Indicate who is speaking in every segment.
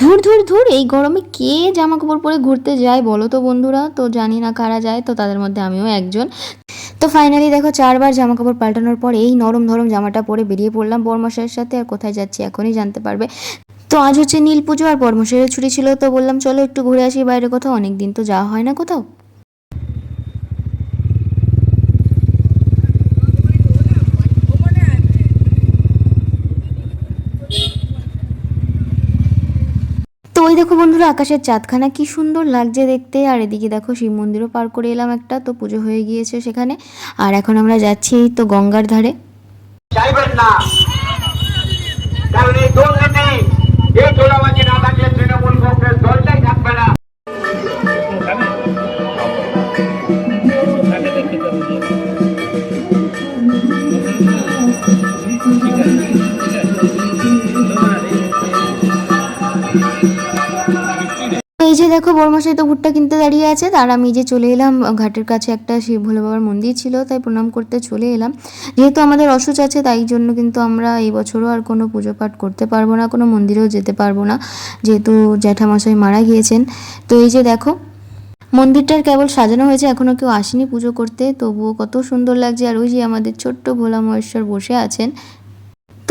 Speaker 1: ধুর ধুর ধুর, এই গরমে কে জামা কাপড় পরে ঘুরতে যায় বলো তো বন্ধুরা? তো জানি না কারা যায়, তো তাদের মধ্যে আমিও একজন। তো ফাইনালি দেখো চারবার জামা কাপড় পাল্টানোর পর এই নরম ধরম জামাটা পরে বেরিয়ে পড়লাম বর্মশাইয়ের সাথে, আর কোথায় যাচ্ছি এখনই জানতে পারবে। তো আজ হচ্ছে নীল পুজো আর বর্মশাইয়ের ছুটি ছিল, তো বললাম চলো একটু ঘুরে আসি বাইরে কোথাও অনেক দিন তো যাওয়া হয় না কোথাও। ওই দেখো বন্ধুরা, আকাশের চাঁদখানা কি সুন্দর লাগছে দেখতে। আর এদিকে দেখো শিব মন্দিরও পার করে এলাম একটা, তো পুজো হয়ে গিয়েছে সেখানে। আর এখন আমরা যাচ্ছি তো গঙ্গার ধারে।
Speaker 2: না। থাকলে তৃণমূল
Speaker 1: বর্মশাই তো ভুট্টা কিনতে দাঁড়িয়ে আছে। আর আমি যে চলে এলাম, ঘাটের কাছে একটা শিব ভোলে বাবার মন্দির ছিল, তাই প্রণাম করতে চলে এলাম। যেহেতু আমাদের অসুচ আছে, তাই জন্য কিন্তু আমরা এই বছরও আর কোনো পুজো পাঠ করতে পারব না, কোনো মন্দিরেও যেতে পারব না। যেহেতু জ্যাঠামশাই মারা গিয়েছেন। তো এই যে দেখো, মন্দিরটার কেবল সাজানো হয়েছে এখনও কেউ আসেনি পুজো করতে। তবুও কত সুন্দর লাগছে। আর ওই যে আমাদের ছোট্ট ভোলা মহেশ্বর বসে আছেন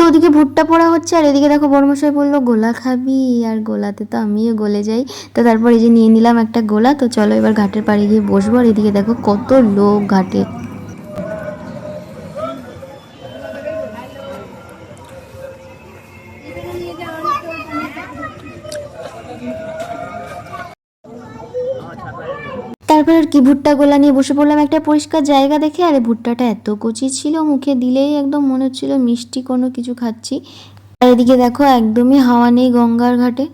Speaker 1: ওদিকে ভুট্টা পড়া হচ্ছে, আর এদিকে দেখো বড়মশাই বলল, গোলা খাবি? আর গোলাতে তো আমিও গলে যাই। তো তারপর এই যে নিয়ে নিলাম একটা গোলা, তো চলো এবার ঘাটের পাড়ে গিয়ে বসবো। আর এদিকে দেখো কত লোক ঘাটে। তারপর আর কি ভুট্টা গোলা নিয়ে বসে পড়লাম একটা পরিষ্কার জায়গা দেখে। আরে ভুট্টাটা এত কচি ছিল মুখে দিলেই একদম মনে হচ্ছিল মিষ্টি কোনো কিছু খাচ্ছি। আর এদিকে দেখো একদমই হাওয়া নেই গঙ্গার ঘাটে।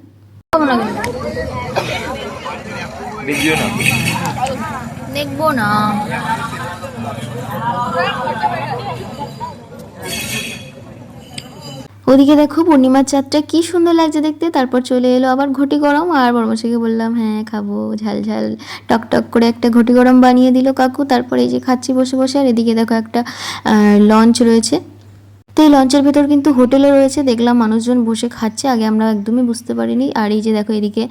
Speaker 1: দেখব না। ওদিকে দেখো পূর্ণিমার চাঁদটা কি সুন্দর লাগছে দেখতে। তারপর চলে এলো আবার ঘটি গরম। আর বর্মশাইকে বললাম হ্যাঁ খাব। ঝাল ঝাল টক টক করে একটা ঘটি গরম বানিয়ে দিল কাকু। তারপর এই যে খাচ্ছি বসে বসে। আর এদিকে দেখো একটা লঞ্চ রয়েছে। তো এই লঞ্চের ভেতর কিন্তু হোটেলও রয়েছে। দেখলাম মানুষজন বসে খাচ্ছে। আগে আমরা একদমই বুঝতে পারিনি। আর এই যে দেখো এদিকে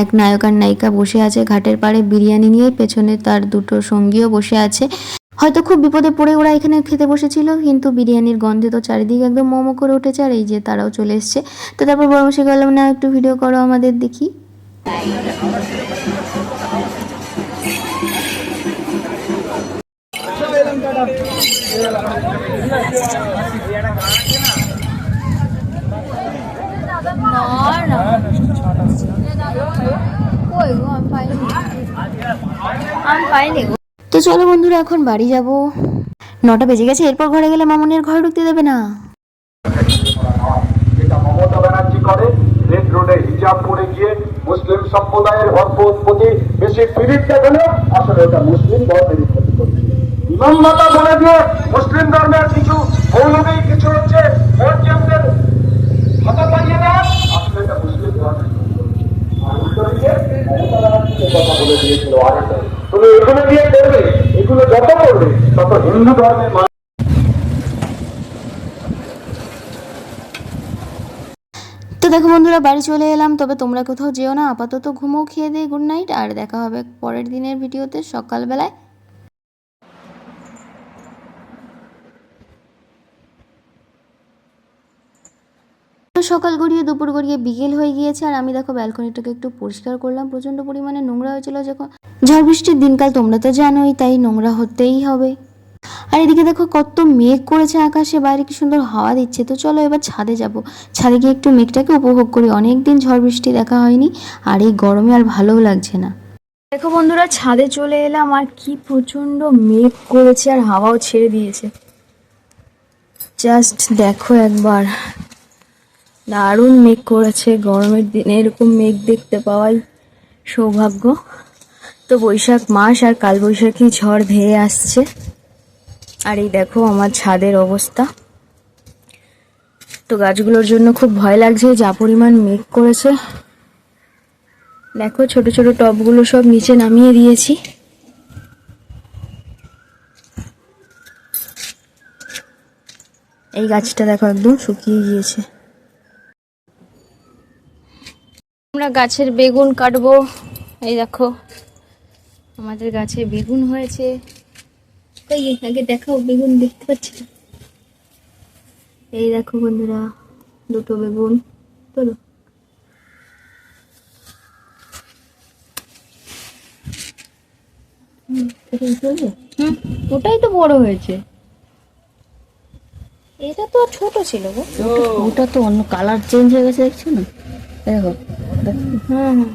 Speaker 1: এক নায়ক আর নায়িকা বসে আছে ঘাটের পাড়ে। বিরিয়ানি নিয়ে পেছনে তার দুটো সঙ্গীও বসে আছে। হয়তো খুব বিপদে পড়ে ওরা এখানে খেতে বসেছিল, কিন্তু বিরিয়ানির গন্ধে তো চারিদিকে একদম মোমো করে উঠেছে, আর এই যে তারাও চলে এসছে। তো তারপর বড় বসে গেলাম না একটু ভিডিও করো আমাদের দেখি। তো চলো বন্ধুরা, এখন বাড়ি যাব। নটা বেজে গেছে, এরপর ঘরে গেলে মামনের ঘরে ঢুকতে দেবে না।
Speaker 2: মুসলিম সম্প্রদায়ের ওটা মুসলিম ধর্মের কিছু কিছু হচ্ছে মসজিদদের হাতা পাইয়ে দেওয়া আসলে এটা মুসলিম ধর্মের ক্ষতি করছে। আর উল্টো দিকে মমতা ব্যানার্জি যে কথা বলে দিয়েছিল আগে তুমি এগুলো দিয়ে করবে এগুলো যত করবে তত
Speaker 1: তো দেখো বন্ধুরা, বাড়ি চলে এলাম, তবে তোমরা কোথাও যেও না, আপাতত ঘুমো খেয়ে দিয়ে গুড নাইট আর দেখা হবে পরের দিনের ভিডিওতে সকালবেলায়। সকাল গড়িয়ে, দুপুর গড়িয়ে বিকেল হয়ে গিয়েছে, আর আমি দেখো ব্যালকনিটাকে একটু পরিষ্কার করলাম, প্রচণ্ড পরিমাণে নোংরা হয়েছিল যখন ঝড় বৃষ্টির দিনকাল তোমরা তো জানোই, তাই নোংরা হতেই হবে। আর এদিকে দেখো কত মেঘ করেছে আকাশে, বাইরে কি সুন্দর হাওয়া দিচ্ছে। তো চলো এবার ছাদে যাব। ছাদে গিয়ে একটু মেঘটাকে উপভোগ করি। অনেক দিন ঝড় বৃষ্টি দেখা হয়নি, আর এই গরমে আর ভালোও লাগছে না।
Speaker 3: দেখো বন্ধুরা, ছাদে চলে এলাম, আর কি প্রচণ্ড মেঘ করেছে আর হাওয়াও ছেড়ে দিয়েছে। জাস্ট দেখো একবার। দারুণ মেঘ করেছে গরমের দিনে, এরকম মেঘ দেখতে পাওয়াই সৌভাগ্য। তো বৈশাখ মাস আর কালবৈশাখী ঝড় ধেয়ে আসছে। আর এই দেখো আমার ছাদের অবস্থা। তো গাছগুলোর জন্য খুব ভয় লাগছে, যা পরিমাণ মেঘ করেছে। দেখো ছোট ছোট টবগুলো সব নিচে নামিয়ে দিয়েছি। এই গাছটা দেখো একদম শুকিয়ে গিয়েছে। আমরা গাছের বেগুন কাটবো। এই দেখো, আমাদের গাছে বেগুন হয়েছে। কই আগে দেখাও বেগুন দেখতে পাচ্ছি না। এই দেখো বন্ধুরা দুটো বেগুন চলো। হুম ওটাই তো বড় হয়েছে। এটা তো ছোট ছিল গো।
Speaker 4: ওটা তো অন্য কালার চেঞ্জ হয়ে গেছে দেখছ না? দেখো
Speaker 3: হুম হুম।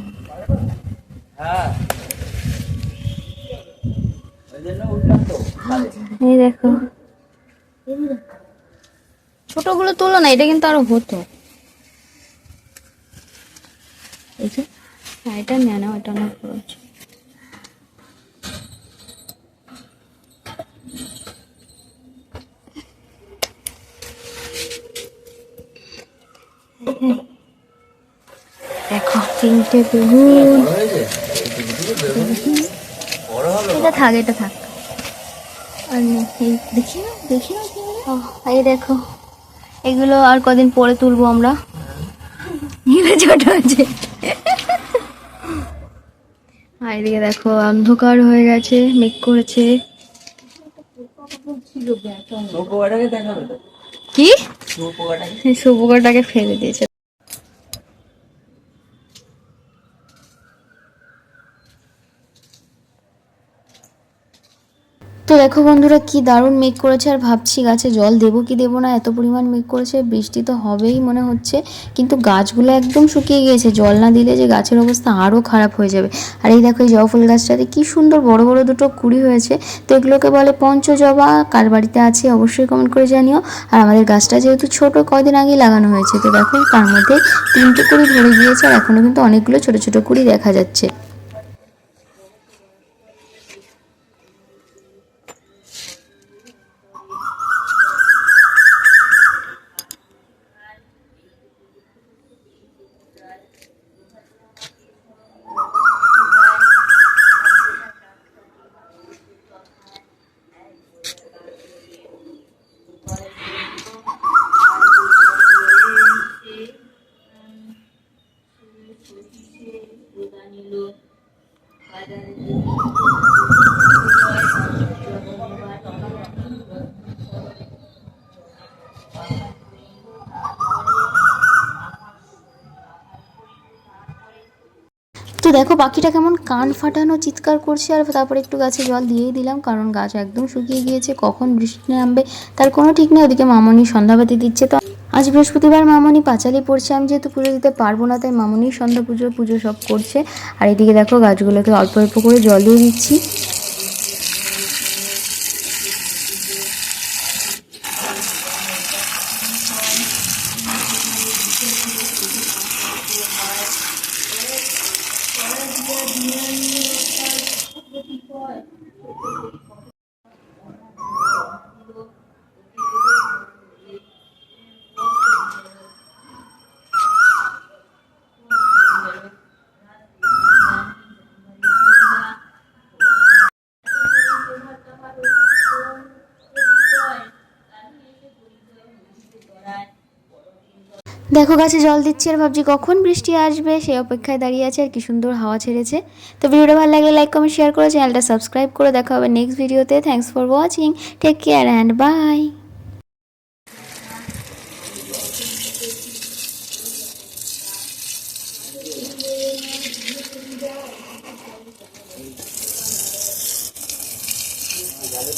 Speaker 3: এই দেখো। ছোটগুলো তোলো না এটা কিন্তু আরও হতো। এই যে হ্যাঁ এটা নেয় না ওটা অনেক আছে। দেখো তিনটে বেগুন। এটা থাক এটা থাক। আর এই দেখি না দেখি না এই দেখো এগুলো আর কদিন পরে তুলবো আমরা। এগুলো ছোট আছে আর এদিকে দেখো অন্ধকার হয়ে গেছে মেঘ করেছে। কি? শুভকাটাকে ফেলে দিয়েছে।
Speaker 1: তো দেখো বন্ধুরা, কি দারুণ মেঘ করেছে আর ভাবছি গাছে জল দেবো কি দেবো না, এত পরিমাণ মেঘ করেছে, বৃষ্টি তো হবেই মনে হচ্ছে, কিন্তু গাছগুলো একদম শুকিয়ে গিয়েছে, জল না দিলে যে গাছের অবস্থা আরও খারাপ হয়ে যাবে। আর এই দেখো এই জবা ফুল গাছটাতে কি সুন্দর বড় বড় দুটো কুড়ি হয়েছে, তো এগুলোকে বলে পঞ্চজবা, কার বাড়িতে আছে অবশ্যই কমেন্ট করে জানিও। আর আমাদের গাছটা যেহেতু ছোট, কয়দিন আগেই লাগানো হয়েছে, তো দেখো তার মধ্যে তিনটে কুড়ি ধরে গিয়েছে, আর এখনও কিন্তু অনেকগুলো ছোট ছোট কুড়ি দেখা যাচ্ছে। তো দেখো পাখিটা কেমন কান ফাটানো চিৎকার করছে আর তারপরে একটু গাছে জল দিয়েই দিলাম, কারণ গাছ একদম শুকিয়ে গিয়েছে, কখন বৃষ্টি নামবে তার কোনো ঠিক নেই, ওদিকে মামনি সন্ধ্যাবাতি দিচ্ছে। তো আজ বৃহস্পতিবার মামনি পাঁচালি পড়ছে, আমি যেহেতু পুজো দিতে পারব না, তাই মামনি সন্ধ্যা পুজো পুজো সব করছে। আর এদিকে দেখো গাছগুলোকে অল্প অল্প করে জল দিয়ে দিচ্ছি। দেখো গাছে জল দিচ্ছি আর ভাবছি কখন বৃষ্টি আসবে সেই অপেক্ষায় দাঁড়িয়ে আছে আর কি সুন্দর হাওয়া ছেড়েছে। তো ভিডিওটা ভালো লাগলে লাইক কমেন্ট শেয়ার করে চ্যানেলটা সাবস্ক্রাইব করে দেখা হবে নেক্সট ভিডিওতে thanks for watching take care and bye